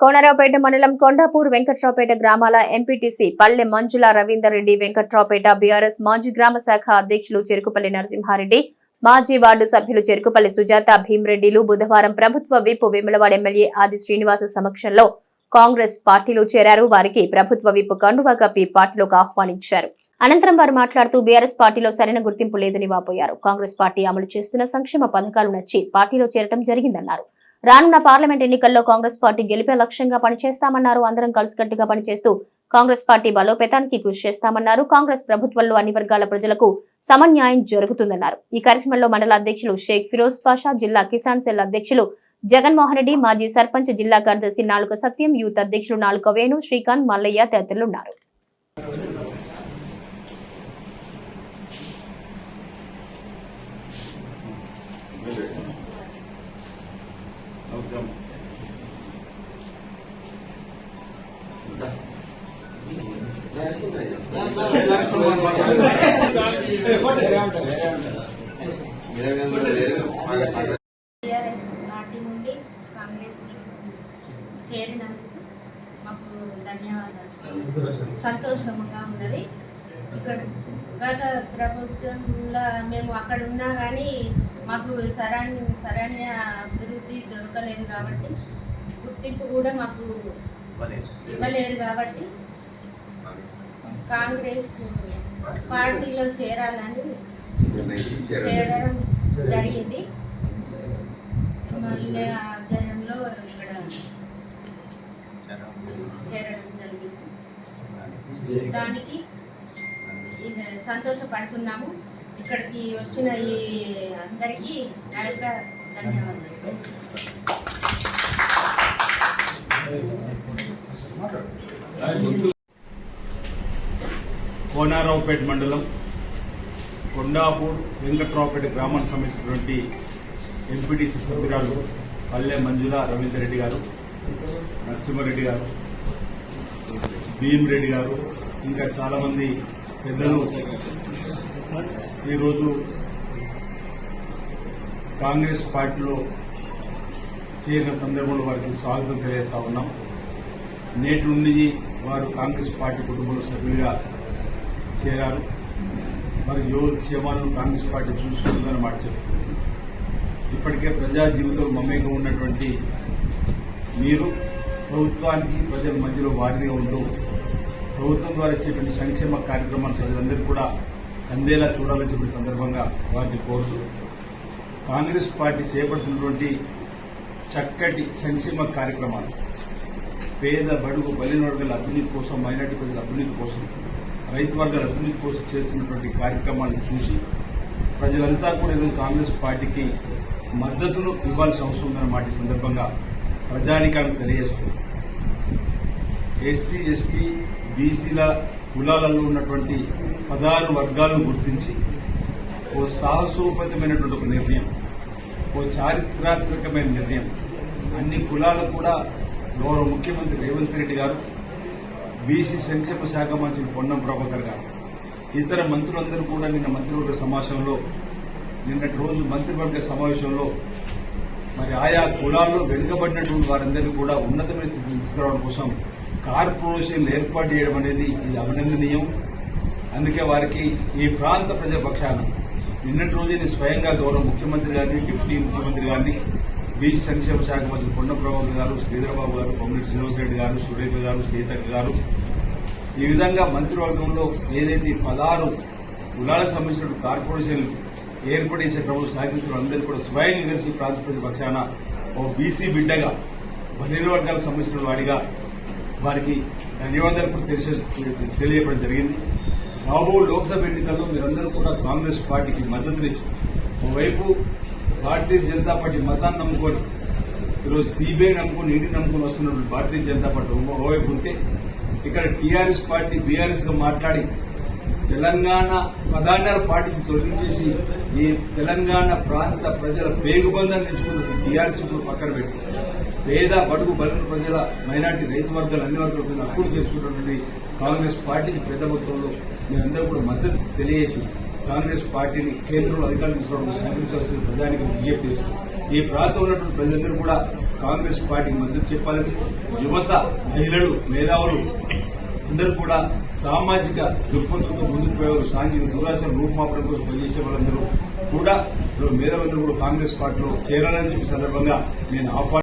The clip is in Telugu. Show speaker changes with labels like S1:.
S1: కోనరావుపేట మండలం కొండాపూర్ వెంకట్రావుపేట గ్రామాల ఎంపీటీసీ పల్లె మంజుల రవీందర్ రెడ్డి వెంకట్రావుపేట బీఆర్ఎస్ మాజీ గ్రామ శాఖ అధ్యక్షులు చెరుకుపల్లి నరసింహారెడ్డి మాజీ వార్డు సభ్యులు చెరుకుపల్లి సుజాత భీమరెడ్డిలు బుధవారం ప్రభుత్వ విప్ వేములవాడ ఎమ్మెల్యే ఆది శ్రీనివాస సమక్షంలో కాంగ్రెస్ పార్టీలో చేరారు. వారికి ప్రభుత్వ విప్ కండువా కప్పి పార్టీలోకి ఆహ్వానించారు. అనంతరం వారు మాట్లాడుతూ బీఆర్ఎస్ పార్టీలో సరైన గుర్తింపు లేదని వాపోయారు. కాంగ్రెస్ పార్టీ అమలు చేస్తున్న సంక్షేమ పథకాలు నచ్చి పార్టీలో చేరటం జరిగిందన్నారు. రానున్న పార్లమెంట్ ఎన్నికల్లో కాంగ్రెస్ పార్టీ గెలిపే లక్ష్యంగా పనిచేస్తామన్నారు. అందరం కలిసికట్టుగా పనిచేస్తూ కాంగ్రెస్ పార్టీ బలోపేతానికి కృషి చేస్తామన్నారు. కాంగ్రెస్ ప్రభుత్వంలో అన్ని వర్గాల ప్రజలకు సమన్యాయం జరుగుతుందన్నారు. ఈ కార్యక్రమంలో మండల అధ్యక్షులు షేక్ ఫిరోజ్ పాషా జిల్లా కిసాన్ సెల్ అధ్యక్షులు జగన్మోహన్ రెడ్డి మాజీ సర్పంచ్ జిల్లా కార్యదర్శి నాలుక సత్యం యూత్ అధ్యక్షులు నాలుక వేణు శ్రీకాంత్ మల్లయ్య తదితరులున్నారు.
S2: టీఆర్ఎస్ పార్టీ నుండి కాంగ్రెస్ చేరినందుకు మాకు ధన్యవాదాలు. సంతోషంగా ఉన్నది. ఇక్కడ గత ప్రభుత్వంలో మేము అక్కడ ఉన్నా కానీ మాకు సరైన సరైన అభివృద్ధి దొరకలేదు కాబట్టి గుర్తింపు కూడా మాకు ఇవ్వలేదు. కాబట్టి కాంగ్రెస్ పార్టీలో చేరాలని చేరడం జరిగింది. మళ్ళీ ఆధ్వర్యంలో ఇక్కడ చేరడం జరిగింది. దానికి ఇది సంతోషపడుతున్నాము. ఇక్కడికి వచ్చిన ఈ అందరికీ నాయక ధన్యవాదాలు.
S3: కోనారావుపేట మండలం కొండాపూర్ వెంకట్రావుపేట గ్రామానికి సంబంధించినటువంటి ఎంపీటీసీ సభ్యురాలు పల్లె మంజుల రవీందర్ రెడ్డి గారు నరసింహారెడ్డి గారు భీమరెడ్డి గారు ఇంకా చాలా మంది పెద్దలు ఈరోజు కాంగ్రెస్ పార్టీలో చేరిన సందర్భంలో వారికి స్వాగతం తెలియజేస్తా ఉన్నాం. నేటి నుండి వారు కాంగ్రెస్ పార్టీ కుటుంబంలో సభ్యులుగా చేరారు. మరి యువ క్షేమాలను కాంగ్రెస్ పార్టీ చూసుకుంటుందని మాట చెప్తుంది. ఇప్పటికే ప్రజా జీవితం మమేకం ఉన్నటువంటి మీరు ప్రభుత్వానికి ప్రజల మధ్యలో వారిగా ఉంటూ ప్రభుత్వం ద్వారా ఇచ్చేటువంటి సంక్షేమ కార్యక్రమాలు ప్రజలందరూ కూడా అందేలా చూడాలని చెప్పిన సందర్భంగా వారిని కోరుతూ కాంగ్రెస్ పార్టీ చేపడుతున్నటువంటి చక్కటి సంక్షేమ కార్యక్రమాలు పేద బడుగు బలిన వర్గాల అభివృద్ధి కోసం మైనార్టీ ప్రజల అభివృద్ధి కోసం రైతు వర్గాల అభివృద్ధి కోసం చేస్తున్నటువంటి కార్యక్రమాలను చూసి ప్రజలంతా కూడా ఈరోజు కాంగ్రెస్ పార్టీకి మద్దతును ఇవ్వాల్సిన అవసరం ఉందన్నమాట ఈ సందర్భంగా ప్రజానికాన్ని తెలియజేస్తుంది ఎస్సీ ఎస్టీ బీసీల కులాలలో ఉన్నటువంటి పదహారు వర్గాలను గుర్తించి ఓ సాహసోపేతమైనటువంటి ఒక నిర్ణయం ఓ చారిత్రాత్మకమైన నిర్ణయం. అన్ని కులాలు కూడా గౌరవ ముఖ్యమంత్రి రేవంత్ రెడ్డి గారు బీసీ సంక్షేమ శాఖ మంత్రి పొన్నం ప్రభాకర్ గారు ఇతర మంత్రులందరూ కూడా నిన్న మంత్రివర్గ సమావేశంలో నిన్నటి రోజు మంత్రివర్గ సమావేశంలో మరి ఆయా కులాల్లో వెనుకబడినటువంటి వారందరినీ కూడా ఉన్నతమైన స్థితిని తీసుకురావడం కోసం కార్పొరేషన్లు ఏర్పాటు చేయడం అనేది ఇది అభినందనీయం. అందుకే వారికి ఈ ప్రాంత ప్రజా పక్షాన నిన్నటి రోజు నేను స్వయంగా గౌరవ ముఖ్యమంత్రి గారిని డిప్యూటీ ముఖ్యమంత్రి గారిని బీచ్ సంక్షేమ శాఖ మంత్రి కొండ గారు శ్రీధరబాబు గారు కొమ్మిడి శ్రీనివాసరెడ్డి గారు సురేఖ గారు సీతక్క గారు. ఈ విధంగా మంత్రివర్గంలో ఏదైతే పదహారు కులాలకు సంబంధించిన కార్పొరేషన్లు ఏర్పడేసే ప్రభుత్వ సాగించిన అందరూ కూడా స్వయం కలిసి ప్రాంత పక్షాన ఓ బీసీ బిడ్డగా బహిర వర్గాలకు సంబంధించిన వాడిగా వారికి ధన్యవాదాలు కూడా తెలిసే తెలియపడం జరిగింది. రాబో లోక్సభ ఎన్నికల్లో మీరందరూ కూడా కాంగ్రెస్ పార్టీకి మద్దతునిచ్చి ఓవైపు భారతీయ జనతా పార్టీ మతాన్ని నమ్ముకొని ఈరోజు సిబిఐ నమ్ముకొని ఈడీ నమ్ముకొని వస్తున్నటువంటి భారతీయ జనతా పార్టీ ఓవైపు ఉంటే ఇక్కడ టీఆర్ఎస్ పార్టీ బీఆర్ఎస్గా మాట్లాడి తెలంగాణ పదాన్నారు పార్టీకి తొలగించేసి ఈ తెలంగాణ ప్రాంత ప్రజల పేగుబంధాన్ని తెచ్చుకున్న టీఆర్ఎస్ ఇప్పుడు పక్కన పెట్టి పేద బడుగు బలిన ప్రజల మైనార్టీ రైతు వర్గాలు అన్ని వర్గాల ప్రజలు అప్పుడు చేసుకున్నటువంటి కాంగ్రెస్ పార్టీకి పెద్ద మొత్తంలో మీరందరూ కూడా మద్దతు తెలియజేసి కాంగ్రెస్ పార్టీని కేంద్రంలో అధికారం తీసుకోవడం సహకరించాల్సిన ప్రజానికి విజ్ఞప్తి చేస్తూ ఈ ప్రాంతంలో ఉన్నటువంటి ప్రజలందరూ కూడా కాంగ్రెస్ పార్టీకి మద్దతు చెప్పాలని యువత మహిళలు మేధావులు అందరూ కూడా సామాజిక దృక్పథంతో ముందుకు పోయేవారు. సాంఘిక దురాచార రూపుమాపడం కోసం పనిచేసే వాళ్ళందరూ కూడా మేధావులందరూ కూడా కాంగ్రెస్ పార్టీలో చేరాలని చెప్పి సందర్భంగా నేను ఆహ్వానం